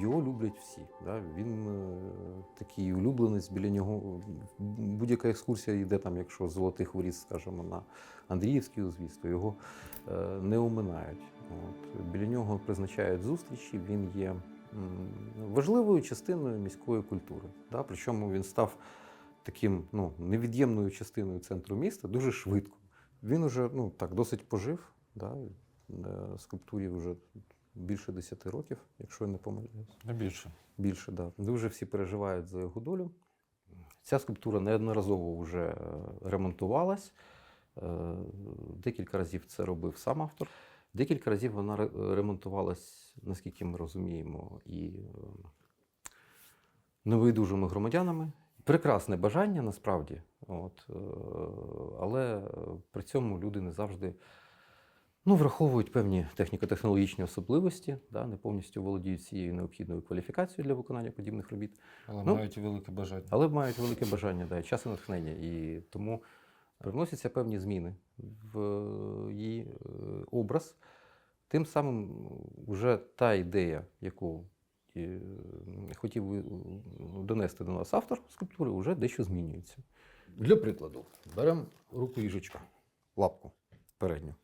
його люблять всі. Да? Він е, такий улюбленець, біля нього будь-яка екскурсія йде там, якщо з золотих воріт, скажімо, на Андріївський узвіз, то його е, не оминають. От. Біля нього призначають зустрічі, він є важливою частиною міської культури. Да? Причому він став таким ну, невід'ємною частиною центру міста дуже швидко. Він уже ну, так, досить пожив. Да? е, Скульптурі вже більше 10 років, якщо я не помиляюсь. Не більше. Більше, да. Дуже всі переживають за його долю. Ця скульптура неодноразово вже е, ремонтувалась. Е, Декілька разів це робив сам автор. Декілька разів вона ремонтувалась, наскільки ми розуміємо, і е, невидужими громадянами. Прекрасне бажання насправді, от, е, але е, при цьому люди не завжди ну, враховують певні техніко-технологічні особливості, да, не повністю володіють цією необхідною кваліфікацією для виконання подібних робіт, Але Ну, мають велике бажання. але мають велике бажання, да, час і натхнення. І тому привносяться певні зміни в е, її е, образ. Тим самим вже та ідея, яку е, хотів е, донести до нас автор скульптури, вже дещо змінюється. Для прикладу, беремо руку їжачка, лапку передню.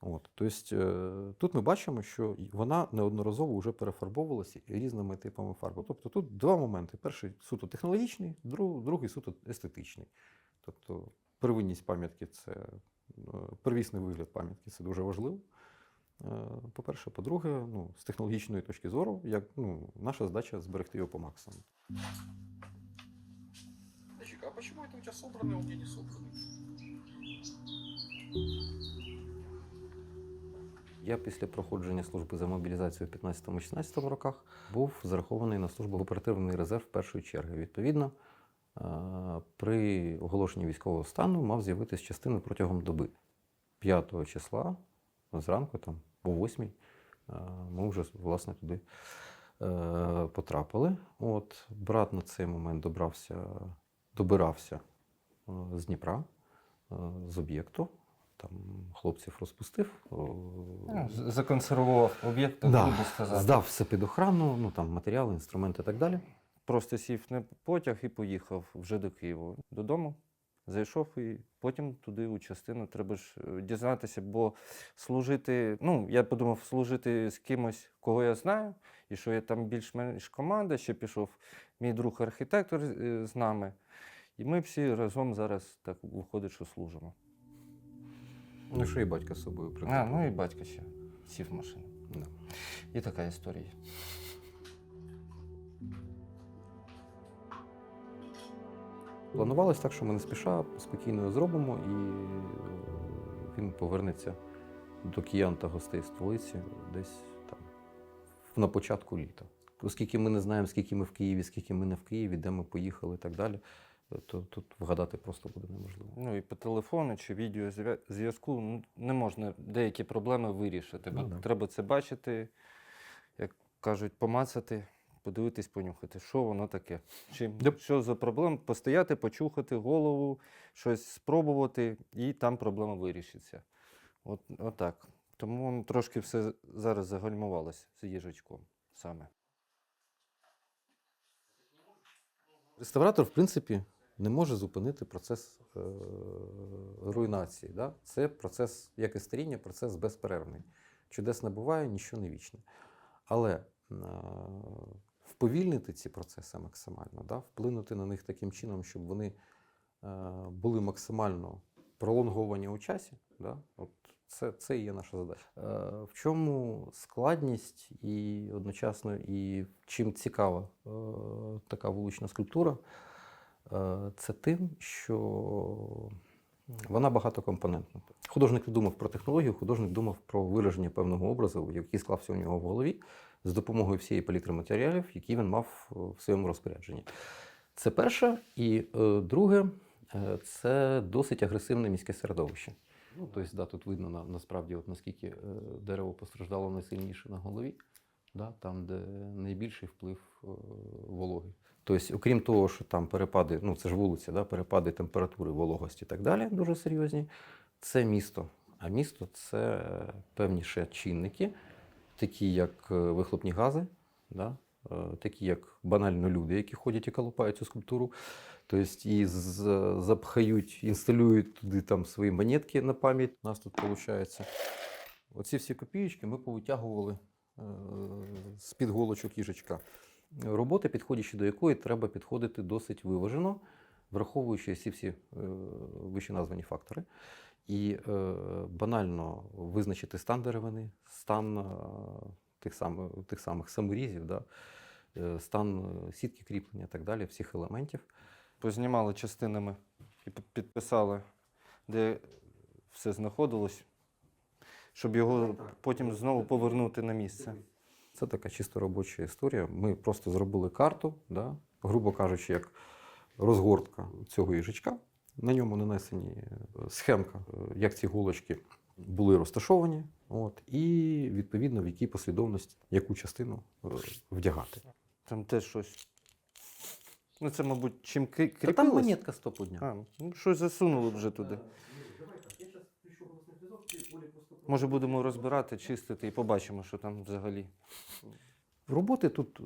От, тобто, тут ми бачимо, що вона неодноразово вже перефарбовувалася різними типами фарби. Тобто тут два моменти: перший суто технологічний, друг- другий суто естетичний. Тобто первинність пам'ятки це е, первісний вигляд пам'ятки це дуже важливо. Е, По-перше, по-друге, ну, з технологічної точки зору, як ну, наша задача зберегти його по максимуму. А почему это у тебя собрано, а у меня не собрано? Я після проходження служби за мобілізацію в 15-16 роках був зарахований на службу в оперативний резерв першої черги. Відповідно, е, при оголошенні військового стану мав з'явитися частина протягом доби. 5 числа зранку, там, о 8 е, ми вже власне туди е, потрапили. От, брат на цей момент добрався, добирався з Дніпра, з об'єкту. Там хлопців розпустив. Законсервував об'єкт, Да, грубо сказати. здав все під охрану, ну там матеріали, інструменти і так далі. Просто сів на потяг і поїхав вже до Києва. Додому зайшов і потім туди у частину. Треба ж е, дізнатися, бо служити. Ну, я подумав, служити з кимось, кого я знаю, і що я там більш-менш команда. Ще пішов мій друг архітектор е, з нами. І ми всі разом зараз так виходить, що служимо. Ну, що і батька з собою А, ну і батько ще сів в машину. Да. І така історія. Планувалось так, що ми не спіша спокійно його зробимо, і е, він повернеться до киян та гостей столиці десь там на початку літа. Оскільки ми не знаємо, скільки ми в Києві, скільки ми не в Києві, де ми поїхали і так далі, то тут вгадати просто буде неможливо. Ну і по телефону чи відеозв'язку ну, не можна деякі проблеми вирішити. Бо Ну, да. треба це бачити, як кажуть, помацати, подивитись, понюхати, що воно таке. Чи, Yep. Що за проблема? Постояти, почухати голову, щось спробувати, і там проблема вирішиться. От, отак. Тому трошки все зараз загальмувалося з їжачком саме. Реставратор, в принципі, не може зупинити процес е, руйнації. Да? Це процес, як і старіння, процес безперервний. Чудес не буває, нічого не вічне. Але е, вповільнити ці процеси максимально, да? вплинути на них таким чином, щоб вони е, були максимально пролонговані у часі. Да? От це, це і є наша задача. Е, в чому складність і одночасно і чим цікава е, така вулична скульптура? Е, це тим, що вона багатокомпонентна. Художник не думав про технологію, художник думав про вираження певного образу, який склався у нього в голові, з допомогою всієї палітри матеріалів, які він мав е, в своєму розпорядженні. Це перше. І е, друге, це досить агресивне міське середовище. Ну, тобто, да, тут видно на, насправді, от наскільки дерево постраждало найсильніше на голові, да, там, де найбільший вплив вологи. Тобто, окрім того, що там перепади, ну це ж вулиця, да, перепади температури, вологості і так далі, дуже серйозні, це місто. А місто це певні ще чинники, такі як е, вихлопні гази, да, е, такі як банально люди, які ходять і колупають цю скульптуру. Тобто і запхають, інсталюють туди там свої монетки на пам'ять. У нас тут виходить. Оці всі копієчки ми повитягували е, з-під голочок їжачка. Робота, підходячи до якої треба підходити досить виважено, враховуючи всі всі е, вище названі фактори. І е, банально визначити стан деревини, стан е, тих, самих, тих самих саморізів, да, е, стан сітки кріплення і так далі, всіх елементів. Познімали частинами і підписали, де все знаходилось, щоб його потім знову повернути на місце. Це така чисто робоча історія. Ми просто зробили карту, да, грубо кажучи, як розгортка цього їжачка. На ньому нанесені е, схемка, е, як ці голочки були розташовані, от, і відповідно в якій послідовності яку частину е, вдягати. Там теж щось. Ну, це, мабуть, чим крі- Та там кріпилось. монетка стопудня. А, ну, щось засунули вже туди. Може, будемо розбирати, чистити і побачимо, що там взагалі. Роботи тут е,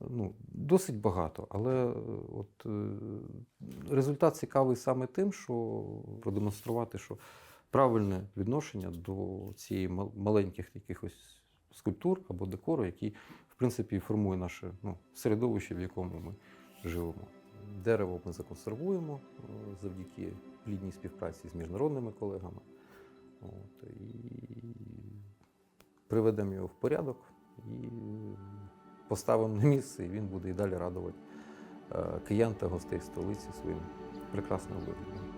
ну, досить багато, але е, от, е, результат цікавий саме тим, що продемонструвати, що правильне відношення до цієї маленьких якихось скульптур або декору, який, в принципі, формує наше ну, середовище, в якому ми живемо. Дерево ми законсервуємо завдяки плідній співпраці з міжнародними колегами. От, і приведемо його в порядок і поставимо на місце, і він буде і далі радувати е, киян та гостей столиці своїм прекрасним виглядом.